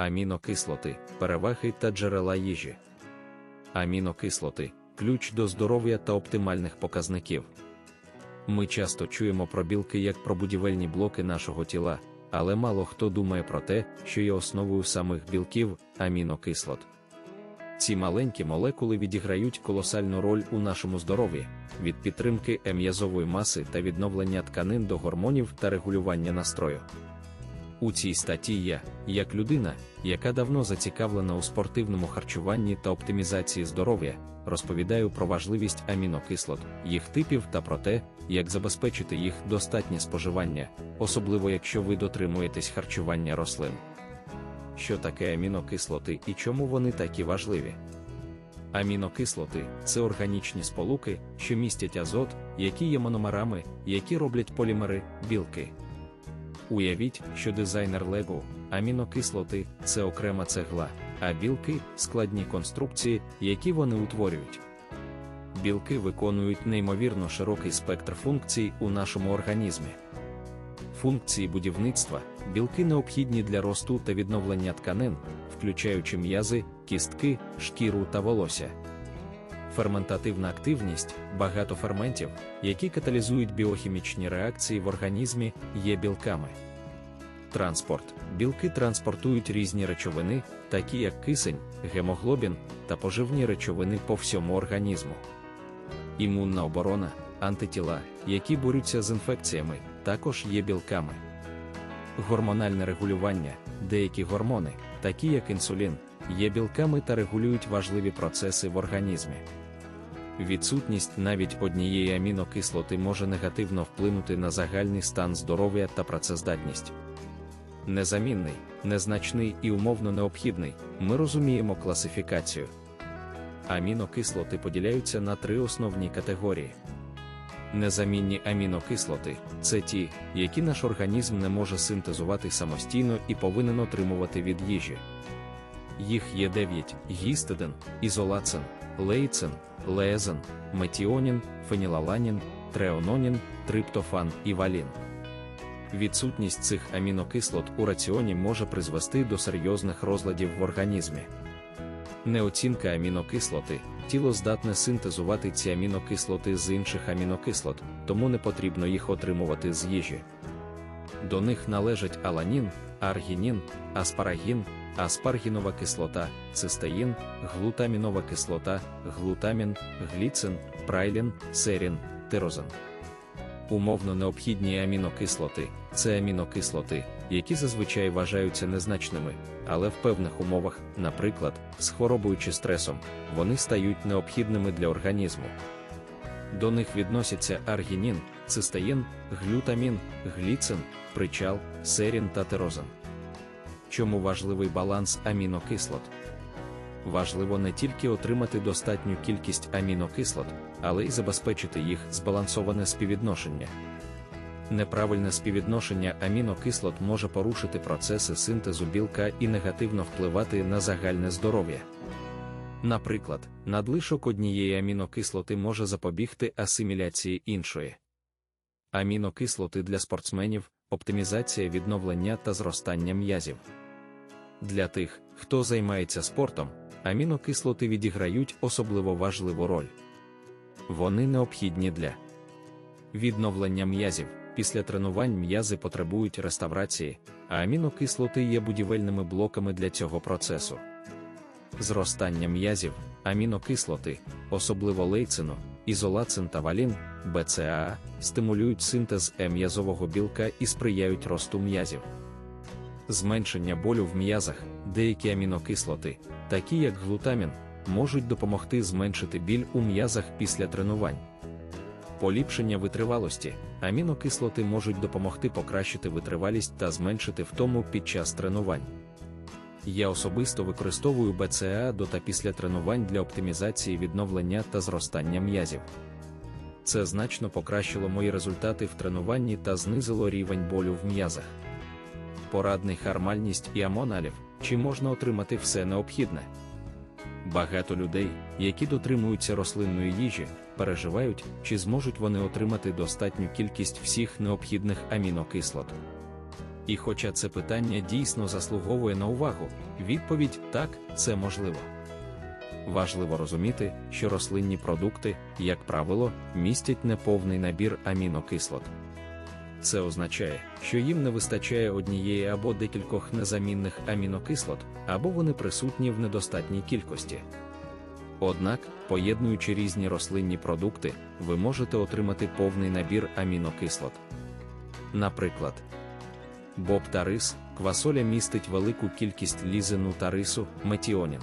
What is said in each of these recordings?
Амінокислоти, переваги та джерела їжі. Амінокислоти ключ до здоров'я та оптимальних показників. Ми часто чуємо про білки як про будівельні блоки нашого тіла, але мало хто думає про те, що є основою самих білків амінокислот. Ці маленькі молекули відіграють колосальну роль у нашому здоров'ї від підтримки м'язової маси та відновлення тканин до гормонів та регулювання настрою. У цій статті я, як людина, яка давно зацікавлена у спортивному харчуванні та оптимізації здоров'я, розповідаю про важливість амінокислот, їх типів та про те, як забезпечити їх достатнє споживання, особливо якщо ви дотримуєтесь харчування рослин. Що таке амінокислоти і чому вони такі важливі? Амінокислоти це органічні сполуки, що містять азот, які є мономерами, які роблять полімери, білки. Уявіть, що дизайнер Lego, амінокислоти це окрема цегла, а білки складні конструкції, які вони утворюють. Білки виконують неймовірно широкий спектр функцій у нашому організмі. Функції будівництва білки необхідні для росту та відновлення тканин, включаючи м'язи, кістки, шкіру та волосся. Ферментативна активність багато ферментів, які каталізують біохімічні реакції в організмі, є білками. Транспорт білки транспортують різні речовини, такі як кисень, гемоглобін та поживні речовини по всьому організму. Імунна оборона, антитіла, які борються з інфекціями, також є білками. Гормональне регулювання, деякі гормони, такі як інсулін, є білками та регулюють важливі процеси в організмі. Відсутність навіть однієї амінокислоти може негативно вплинути на загальний стан здоров'я та працездатність. Незамінний, незначний і умовно необхідний, ми розуміємо класифікацію. Амінокислоти поділяються на три основні категорії. Незамінні амінокислоти це ті, які наш організм не може синтезувати самостійно і повинен отримувати від їжі. Їх є 9: гістидин, ізолацин, лейцин, леезин, метіонін, фенілаланін, треононін, триптофан і валін. Відсутність цих амінокислот у раціоні може призвести до серйозних розладів в організмі. Неоцінка амінокислоти, тіло здатне синтезувати ці амінокислоти з інших амінокислот, тому не потрібно їх отримувати з їжі. До них належать аланін, аргінін, аспарагін, аспаргінова кислота, цистеїн, глутамінова кислота, глутамін, гліцин, прайлін, серін, тирозин. Умовно необхідні амінокислоти це амінокислоти, які зазвичай вважаються незначними, але в певних умовах, наприклад, з хворобою чи стресом, вони стають необхідними для організму. До них відносяться аргінін, цистеїн, глютамін, гліцин, причал, серін та тирозин. Чому важливий баланс амінокислот? Важливо не тільки отримати достатню кількість амінокислот, але й забезпечити їх збалансоване співвідношення. Неправильне співвідношення амінокислот може порушити процеси синтезу білка і негативно впливати на загальне здоров'я. Наприклад, надлишок однієї амінокислоти може запобігти асиміляції іншої. Амінокислоти для спортсменів оптимізація відновлення та зростання м'язів. Для тих, хто займається спортом, амінокислоти відіграють особливо важливу роль. Вони необхідні для відновлення м'язів. Після тренувань м'язи потребують реставрації, а амінокислоти є будівельними блоками для цього процесу. Зростання м'язів, амінокислоти, особливо лейцину, ізолацин та валін, БЦАА, стимулюють синтез м'язового білка і сприяють росту м'язів. Зменшення болю в м'язах, деякі амінокислоти, такі як глутамін, можуть допомогти зменшити біль у м'язах після тренувань. Поліпшення витривалості, амінокислоти можуть допомогти покращити витривалість та зменшити втому під час тренувань. Я особисто використовую БЦА до та після тренувань для оптимізації відновлення та зростання м'язів. Це значно покращило мої результати в тренуванні та знизило рівень болю в м'язах. Порадний хармальність і амоналів, чи можна отримати все необхідне. Багато людей, які дотримуються рослинної їжі, переживають, чи зможуть вони отримати достатню кількість всіх необхідних амінокислот. І хоча це питання дійсно заслуговує на увагу, відповідь так, це можливо. Важливо розуміти, що рослинні продукти, як правило, містять неповний набір амінокислот. Це означає, що їм не вистачає однієї або декількох незамінних амінокислот, або вони присутні в недостатній кількості. Однак, поєднуючи різні рослинні продукти, ви можете отримати повний набір амінокислот. Наприклад, боб та рис, квасоля містить велику кількість лізину та рису, метіонін.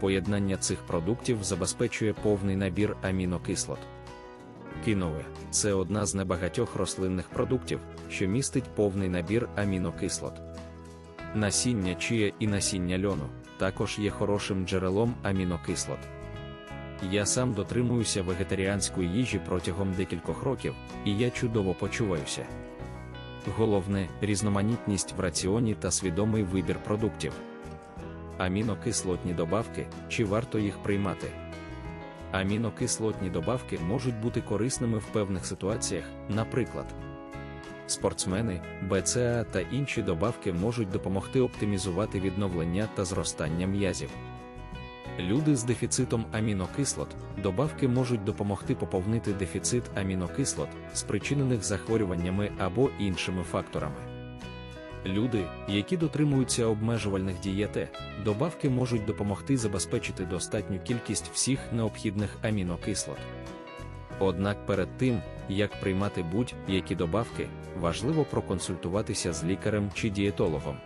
Поєднання цих продуктів забезпечує повний набір амінокислот. Кінове це одна з небагатьох рослинних продуктів, що містить повний набір амінокислот. Насіння чия і насіння льону також є хорошим джерелом амінокислот. Я сам дотримуюся вегетаріанської їжі протягом декількох років, і я чудово почуваюся. Головне різноманітність в раціоні та свідомий вибір продуктів. Амінокислотні добавки, чи варто їх приймати? Амінокислотні добавки можуть бути корисними в певних ситуаціях, наприклад, спортсмени, БЦА та інші добавки можуть допомогти оптимізувати відновлення та зростання м'язів. Люди з дефіцитом амінокислот, добавки можуть допомогти поповнити дефіцит амінокислот, спричинених захворюваннями або іншими факторами. Люди, які дотримуються обмежувальних дієте, добавки можуть допомогти забезпечити достатню кількість всіх необхідних амінокислот. Однак перед тим, як приймати будь-які добавки, важливо проконсультуватися з лікарем чи дієтологом.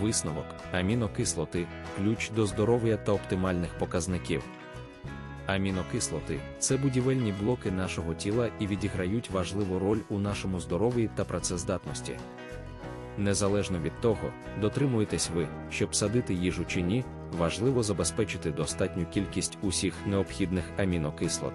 Висновок амінокислоти ключ до здоров'я та оптимальних показників. Амінокислоти це будівельні блоки нашого тіла і відіграють важливу роль у нашому здоров'ї та працездатності. Незалежно від того, дотримуєтесь ви, щоб садити їжу чи ні, важливо забезпечити достатню кількість усіх необхідних амінокислот.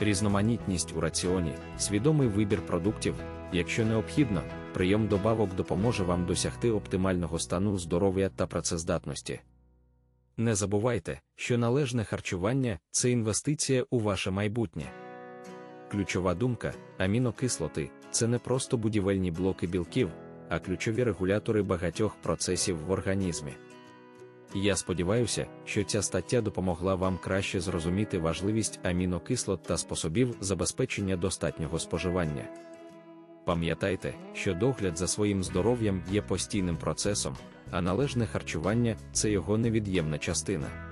Різноманітність у раціоні, свідомий вибір продуктів, якщо необхідно, прийом добавок допоможе вам досягти оптимального стану здоров'я та працездатності. Не забувайте, що належне харчування це інвестиція у ваше майбутнє. Ключова думка амінокислоти це не просто будівельні блоки білків, а ключові регулятори багатьох процесів в організмі. Я сподіваюся, що ця стаття допомогла вам краще зрозуміти важливість амінокислот та способів забезпечення достатнього споживання. Пам'ятайте, що догляд за своїм здоров'ям є постійним процесом, а належне харчування це його невід'ємна частина.